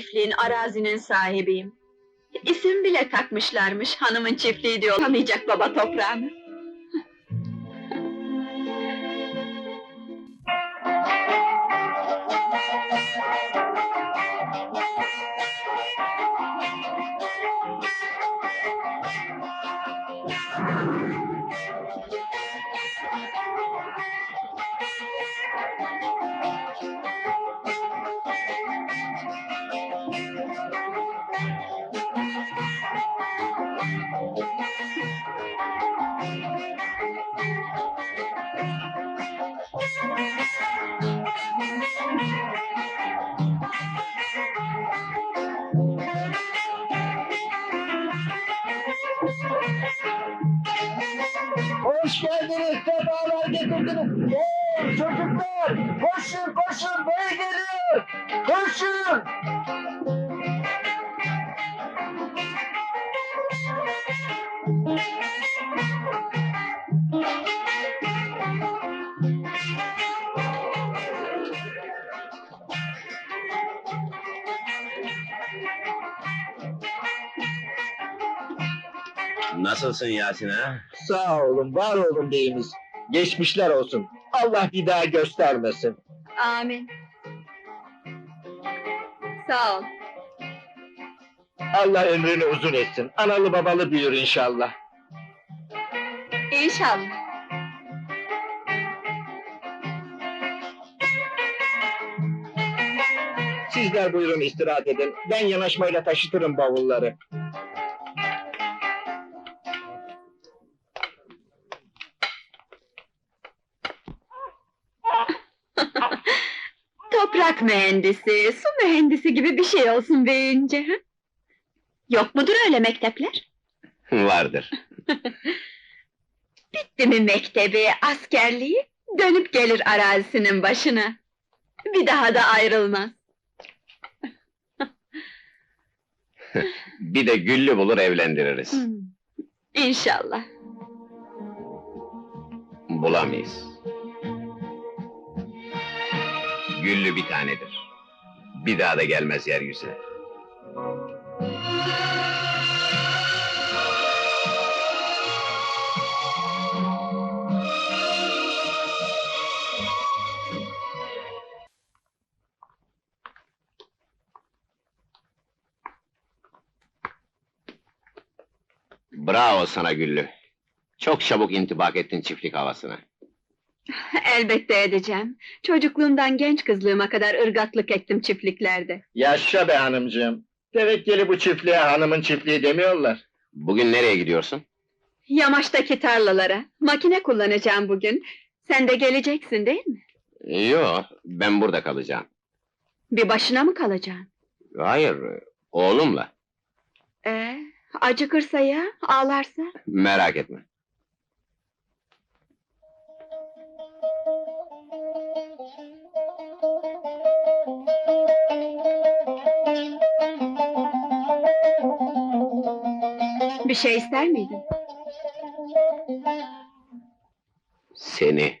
Çiftliğin arazinin sahibiyim. İsim bile takmışlarmış, hanımın çiftliği diyor. Yamayacak baba toprağını. Nasılsın Yasin ha? Sağ olun, var olun beyimiz. Geçmişler olsun. Allah bir daha göstermesin. Amin. Sağ ol. Allah ömrünü uzun etsin. Analı babalı büyür inşallah. İnşallah. Sizler buyurun istirahat edin. Ben yanaşmayla taşıtırım bavulları. Toprak mühendisi, su mühendisi gibi bir şey olsun ha? Yok mudur öyle mektepler? Vardır. Bitti mi mektebi, askerliği? Dönüp gelir arazisinin başına. Bir daha da ayrılmaz. Bir de güllü bulur evlendiririz. Hmm. İnşallah. Bulamayız. Güllü bir tanedir. Bir daha da gelmez yeryüzüne. Bravo sana Güllü. Çok çabuk intibak ettin çiftlik havasına. Elbette edeceğim. Çocukluğumdan genç kızlığıma kadar ırgatlık ettim çiftliklerde. Yaşa be hanımcığım. Tevekkeli bu çiftliğe hanımın çiftliği demiyorlar. Bugün nereye gidiyorsun? Yamaçtaki tarlalara. Makine kullanacağım bugün. Sen de geleceksin değil mi? Yo, ben burada kalacağım. Bir başına mı kalacaksın? Hayır, oğlumla. Ee, acıkırsa ya, ağlarsa? Merak etme. Bir şey ister miydin? Seni.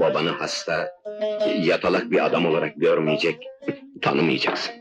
Babanı hasta, yatalak bir adam olarak görmeyecek, tanımayacaksın.